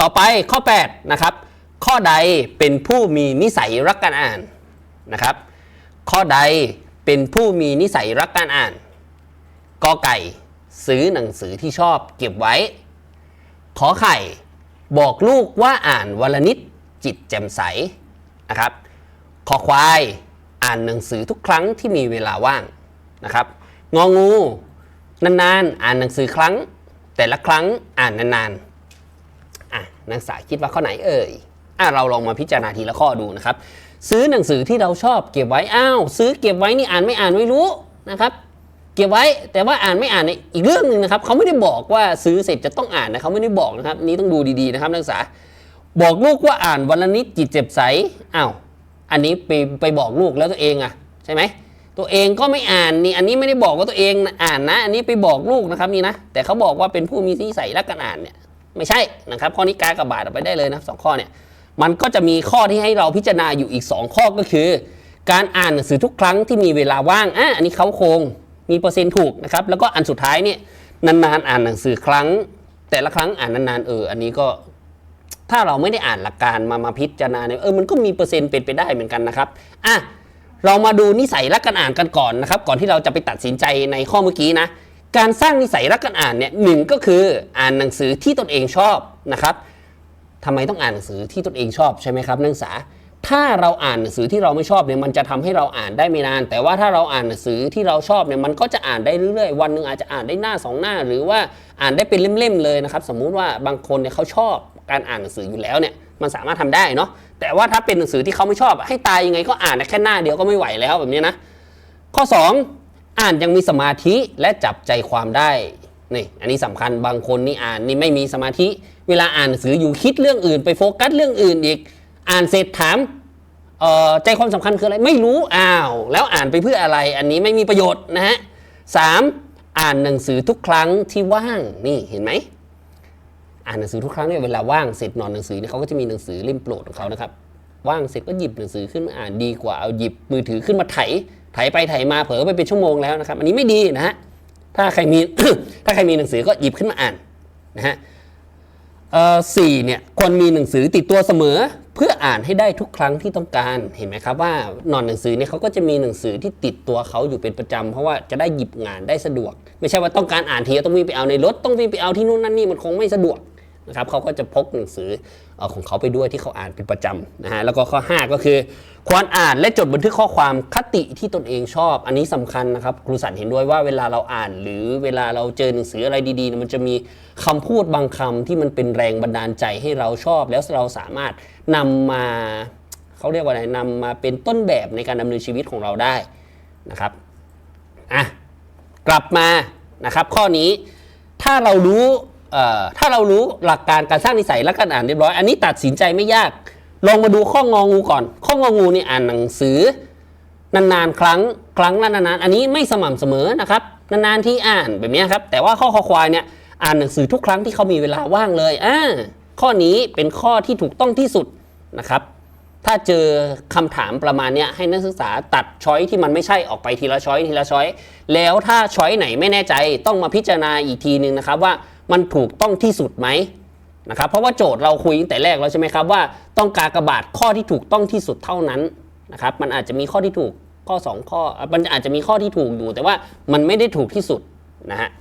ต่อไปข้อ 8 นะครับ ข้อใดเป็นผู้มีนิสัยรักการอ่านนะครับ ข้อใดเป็นผู้มีนิสัยรักการอ่านกอไก่ ซื้อหนังสือที่ชอบเก็บไว้ ขอไข่ บอกลูกว่าอ่านวันละนิดจิตแจ่มใสนะครับ ขอควายอ่านหนังสือทุกครั้งที่มีเวลาว่างนะครับ งองู นานๆ อ่านหนังสือครั้ง แต่ละครั้งอ่านนานๆ อะนักศึกษาคิดว่าข้อไหนเอ่ยอะเราลองมาพิจารณาทีละข้อดูนะครับ ซื้อหนังสือที่เราชอบเก็บไว้อ้าวซื้อเก็บไว้นี่อ่านไม่อ่านไม่รู้นะครับ เก็บไว้แต่ว่าอ่านไม่อ่านเนี่ยอีกเรื่องหนึ่งนะครับเขาไม่ได้บอกว่าซื้อเสร็จจะต้องอ่านนะเขาไม่ได้บอกนะครับ นี่ต้องดูดีๆนะครับนักศึกษาบอกลูกว่าอ่านวันละนิดจิตเจ็บใสอ้าวอันนี้ไปไปบอกลูกแล้วตัวเองอะใช่ไหมตัวเองก็ไม่อ่านนี่อันนี้ไม่ได้บอกว่าตัวเองอ่านนะ อันนี้ไปบอกลูกนะครับนี่นะแต่เขาบอกว่าเป็นผู้มีนิสัยรักการอ่านเนี่ย ไม่ใช่นะครับข้อนี้กากระบาดออกไปได้เลยนะสองข้อเนี่ยมันก็จะมีข้อที่ให้เราพิจารณาอยู่อีก 2 ข้อก็คือ การอ่านหนังสือทุกครั้งที่มีเวลาว่างอะอันนี้เขาโครงมีเปอร์เซ็นต์ถูกนะครับแล้วก็อันสุดท้ายเนี่ยนานๆอ่านหนังสือครั้ง แต่ละครั้งอ่านนานๆเอออันนี้ก็ถ้าเราไม่ได้อ่านหลักการมามาพิจารณาเนี่ยเออมันก็มีเปอร์เซ็นต์เป็นไปได้เหมือนกันนะครับอะเรามาดูนิสัยรักการอ่านกันก่อนนะครับ ก่อนที่เราจะไปตัดสินใจในข้อเมื่อกี้นะ การสร้างนิสัยรักการอ่านเนี่ยหนึ่งก็คืออ่านหนังสือที่ตนเองชอบนะครับทำไมต้องอ่านหนังสือที่ตนเองชอบใช่ไหมครับนักศึกษา ถ้าเราอ่านหนังสือที่เราไม่ชอบเนี่ยมันจะทำให้เราอ่านได้ไม่นาน แต่ว่าถ้าเราอ่านหนังสือที่เราชอบเนี่ยมันก็จะอ่านได้เรื่อยๆ วันหนึ่งอาจจะอ่านได้หน้าสองหน้า หรือว่าอ่านได้เป็นเล่มๆเลยนะครับ สมมุติว่าบางคนเนี่ยเขาชอบการอ่านหนังสืออยู่แล้วเนี่ยมันสามารถทำได้เนาะแต่ว่าถ้าเป็นหนังสือที่เขาไม่ชอบ ให้ตายยังไงก็อ่านแค่หน้าเดียวก็ไม่ไหวแล้วแบบนี้นะข้อ 2 อ่านยังมีสมาธิและจับใจความได้นี่อันนี้สำคัญบางคนนี่อ่านนี่ไม่มีสมาธิ เวลาอ่านหนังสืออยู่คิดเรื่องอื่น ไปโฟกัสเรื่องอื่นอีก อ่านเสร็จถามเออใจความสำคัญคืออะไรไม่รู้อ้าว แล้วอ่านไปเพื่ออะไร อันนี้ไม่มีประโยชน์นะฮะสามอ่านหนังสือทุกครั้งที่ว่างนี่เห็นไหมอ่านหนังสือทุกครั้งเนี่ยเวลาว่างเสร็จนอนหนังสือเนี่ยเขาก็จะมีหนังสือเล่มโปรดของเขานะครับว่างเสร็จก็หยิบหนังสือขึ้นมาอ่านดีกว่าเอาหยิบมือถือขึ้นมาไถ ไถไปไถมาเผลอไปเป็นชั่วโมงแล้วนะครับ อันนี้ไม่ดีนะฮะถ้าใครมีถ้าใครมีหนังสือก็หยิบขึ้นมาอ่านนะฮะสี่เนี่ยควรมีหนังสือติดตัวเสมอ เพื่ออ่านให้ได้ทุกครั้งที่ต้องการเห็นไหมครับว่านอนหนังสือเนี่ยเขาก็จะมีหนังสือที่ติดตัวเขาอยู่เป็นประจำเพราะว่าจะได้หยิบงานได้สะดวก ไม่ใช่ว่าต้องการอ่านทีต้องวิ่งไปเอาในรถต้องวิ่งไปเอาที่นู่นนั่นนี่มันคงไม่สะดวก นะครับเขาก็จะพกหนังสืออของเขาไปด้วยที่เขาอ่านเป็นประจำนะฮะแล้วก็ข้อ 5 ก็คือควรอ่านและจดบันทึกข้อความคติที่ตนเองชอบ อันนี้สำคัญนะครับครูสันเห็นด้วยว่าเวลาเราอ่าน หรือเวลาเราเจอหนังสืออะไรดีๆ มันจะมีคำพูดบางคำที่มันเป็นแรงบันดาลใจให้เราชอบ แล้วเราสามารถนำมาเขาเรียกว่าอะไรนำมาเป็นต้นแบบในการดำเนินชีวิตของเราได้นะครับอะกลับมานะครับข้อนี้ถ้าเรารู้ ถ้าเรารู้หลักการการสร้างนิสัยและการอ่านเรียบร้อย อันนี้ตัดสินใจไม่ยาก ลองมาดูข้ององูก่อน ข้ององูนี่อ่านหนังสือนานๆครั้งครั้งละนานๆอันนี้ไม่สม่ำเสมอนะครับนานๆที่อ่านแบบนี้ครับ แต่ว่าข้อคอควายเนี่ยอ่านหนังสือทุกครั้งที่เขามีเวลาว่างเลยอ่าข้อนี้เป็นข้อที่ถูกต้องที่สุดนะครับ ถ้าเจอคำถามประมาณนี้ให้นักศึกษาตัดช้อยที่มันไม่ใช่ออกไปทีละช้อยทีละช้อยแล้วถ้าช้อยไหนไม่แน่ใจต้องมาพิจารณาอีกทีหนึ่งนะครับว่า มันถูกต้องที่สุดไหมนะครับเพราะว่าโจทย์เราคุยตั้งแต่แรกแล้วใช่ไหมครับว่าต้องการกระบาดข้อที่ถูกต้องที่สุดเท่านั้นนะครับมันอาจจะมีข้อที่ถูกข้อ 2 ข้อมันอาจจะมีข้อที่ถูกอยู่ แต่ว่ามันไม่ได้ถูกที่สุดนะฮะอะ